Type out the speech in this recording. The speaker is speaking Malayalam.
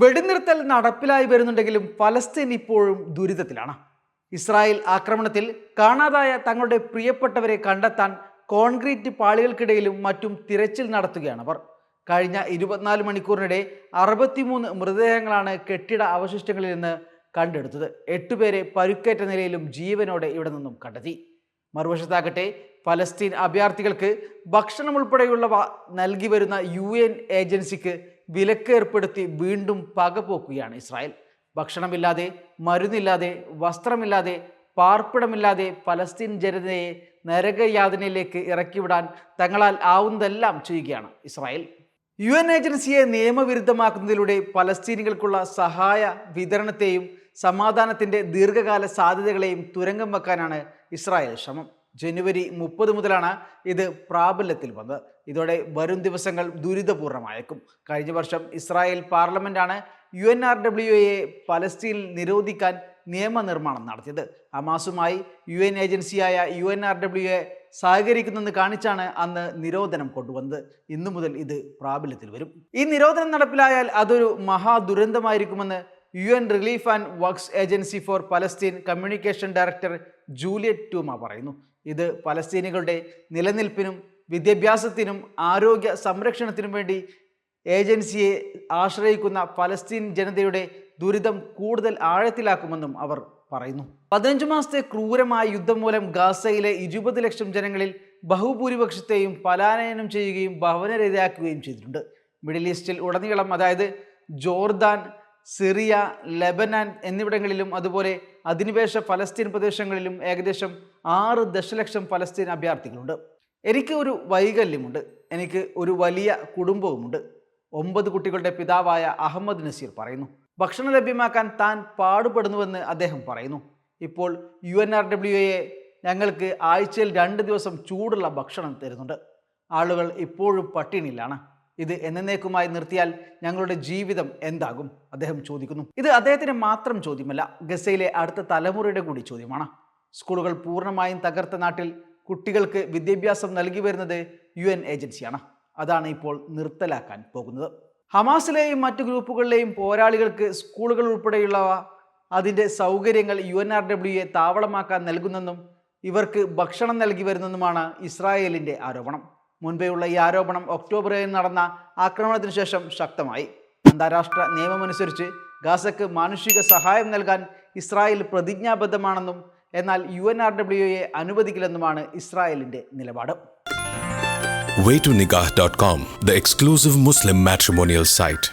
വെടിനിർത്തൽ നടപ്പിലായി വരുന്നുണ്ടെങ്കിലും ഫലസ്തീൻ ഇപ്പോഴും ദുരിതത്തിലാണ്. ഇസ്രായേൽ ആക്രമണത്തിൽ കാണാതായ തങ്ങളുടെ പ്രിയപ്പെട്ടവരെ കണ്ടെത്താൻ കോൺക്രീറ്റ് പാളികൾക്കിടയിലും മറ്റും തിരച്ചിൽ നടത്തുകയാണ് അവർ. കഴിഞ്ഞ ഇരുപത്തിനാല് മണിക്കൂറിനിടെ അറുപത്തിമൂന്ന് മൃതദേഹങ്ങളാണ് കെട്ടിട അവശിഷ്ടങ്ങളിൽ നിന്ന് കണ്ടെടുത്തത്. എട്ടുപേരെ പരുക്കേറ്റ നിലയിലും ജീവനോടെ ഇവിടെ നിന്നും കണ്ടെത്തി. മറുവശത്താകട്ടെ ഫലസ്തീൻ അഭയാർത്ഥികൾക്ക് ഭക്ഷണം ഉൾപ്പെടെയുള്ളവ നൽകി വരുന്ന യു ഏജൻസിക്ക് വിലക്ക് ഏർപ്പെടുത്തി വീണ്ടും പകപോക്കുകയാണ് ഇസ്രായേൽ. ഭക്ഷണമില്ലാതെ മരുന്നില്ലാതെ വസ്ത്രമില്ലാതെ പാർപ്പിടമില്ലാതെ പലസ്തീൻ ജനതയെ നരകയാതനയിലേക്ക് ഇറക്കിവിടാൻ തങ്ങളാൽ ആവുന്നതെല്ലാം ചെയ്യുകയാണ് ഇസ്രായേൽ. യു എൻ ഏജൻസിയെ നിയമവിരുദ്ധമാക്കുന്നതിലൂടെ പലസ്തീനികൾക്കുള്ള സഹായ വിതരണത്തെയും സമാധാനത്തിന്റെ ദീർഘകാല സാധ്യതകളെയും തുരങ്കം വെക്കാനാണ് ഇസ്രായേൽ ശ്രമം. ജനുവരി മുപ്പത് മുതലാണ് ഇത് പ്രാബല്യത്തിൽ വന്നത്. ഇതോടെ വരും ദിവസങ്ങൾ ദുരിതപൂർണമായേക്കും. കഴിഞ്ഞ വർഷം ഇസ്രായേൽ പാർലമെന്റാണ് യു എൻ ആർ ഡബ്ല്യു എയെ പലസ്തീനിൽ നിരോധിക്കാൻ നിയമനിർമ്മാണം നടത്തിയത്. അമാസുമായി യു എൻ ഏജൻസിയായ U N R W A സഹകരിക്കുന്നെന്ന് കാണിച്ചാണ് അന്ന് നിരോധനം കൊണ്ടുവന്നത്. ഇന്നു മുതൽ ഇത് പ്രാബല്യത്തിൽ വരും. ഈ നിരോധനം നടപ്പിലായാൽ അതൊരു മഹാദുരന്തമായിരിക്കുമെന്ന് U N relief and works agency for Palestine communication director Juliet Touma പറയുന്നു. ഇത് പലസ്തീനികളുടെ നിലനിൽപ്പിനും വിദ്യാഭ്യാസത്തിനും ആരോഗ്യ സംരക്ഷണത്തിനും വേണ്ടി ഏജൻസിയെ ആശ്രയിക്കുന്ന പലസ്തീൻ ജനതയുടെ ദുരിതം കൂടുതൽ ആഴത്തിലാക്കുമെന്നും അവർ പറയുന്നു. പതിനഞ്ച് മാസത്തെ ക്രൂരമായ യുദ്ധം മൂലം ഗാസയിലെ ഇരുപത് ലക്ഷം ജനങ്ങളിൽ ബഹുഭൂരിപക്ഷത്തെയും പലായനം ചെയ്യുകയും ഭവനരഹിതയാക്കുകയും ചെയ്തിട്ടുണ്ട്. മിഡിൽ ഈസ്റ്റിൽ ഉടനീളം അതായത് ജോർദാൻ സിറിയ ലെബനാൻ എന്നിവിടങ്ങളിലും അതുപോലെ അധിനിവേശ ഫലസ്തീൻ പ്രദേശങ്ങളിലും ഏകദേശം ആറ് ദശലക്ഷം ഫലസ്തീൻ അഭയാർത്ഥികളുണ്ട്. എനിക്ക് ഒരു വൈകല്യമുണ്ട്. എനിക്ക് ഒരു വലിയ കുടുംബവുമുണ്ട്. ഒമ്പത് കുട്ടികളുടെ പിതാവായ അഹമ്മദ് നസീർ പറയുന്നു. ഭക്ഷണം ലഭ്യമാക്കാൻ താൻ പാടുപെടുന്നുവെന്ന് അദ്ദേഹം പറയുന്നു. ഇപ്പോൾ U N R W A ഞങ്ങൾക്ക് ആഴ്ചയിൽ രണ്ട് ദിവസം ചൂടുള്ള ഭക്ഷണം തരുന്നുണ്ട്. ആളുകൾ ഇപ്പോഴും പട്ടിണിയിലാണ്. ഇത് എന്നേക്കുമായി നിർത്തിയാൽ ഞങ്ങളുടെ ജീവിതം എന്താകും? അദ്ദേഹം ചോദിക്കുന്നു. ഇത് അദ്ദേഹത്തിന് മാത്രം ചോദ്യമല്ല ഗസയിലെ അടുത്ത തലമുറയുടെ കൂടി ചോദ്യമാണ്. സ്കൂളുകൾ പൂർണമായും തകർത്ത നാട്ടിൽ കുട്ടികൾക്ക് വിദ്യാഭ്യാസം നൽകി വരുന്നത് യു എൻ ഏജൻസിയാണ്. അതാണ് ഇപ്പോൾ നിർത്തലാക്കാൻ പോകുന്നത്. ഹമാസിലെയും മറ്റു ഗ്രൂപ്പുകളിലെയും പോരാളികൾക്ക് സ്കൂളുകൾ ഉൾപ്പെടെയുള്ളവ അതിന്റെ സൗകര്യങ്ങൾ U N R W A താവളമാക്കാൻ നൽകുന്നെന്നും ഇവർക്ക് ഭക്ഷണം നൽകി വരുന്നെന്നുമാണ് ഇസ്രായേലിന്റെ ആരോപണം. മുൻപേയുള്ള ഈ ആരോപണം ഒക്ടോബർ ഏഴിന് നടന്ന ആക്രമണത്തിന് ശേഷം ശക്തമായി അന്താരാഷ്ട്ര നിയമമനുസരിച്ച് ഗാസക്ക് മാനുഷിക സഹായം നൽകാൻ ഇസ്രായേൽ പ്രതിജ്ഞാബദ്ധമാണെന്നും എന്നാൽ U N R W A അനുവദിക്കില്ലെന്നുമാണ് ഇസ്രായേലിന്റെ നിലപാട് waytonikah.com, the exclusive Muslim matrimonial site.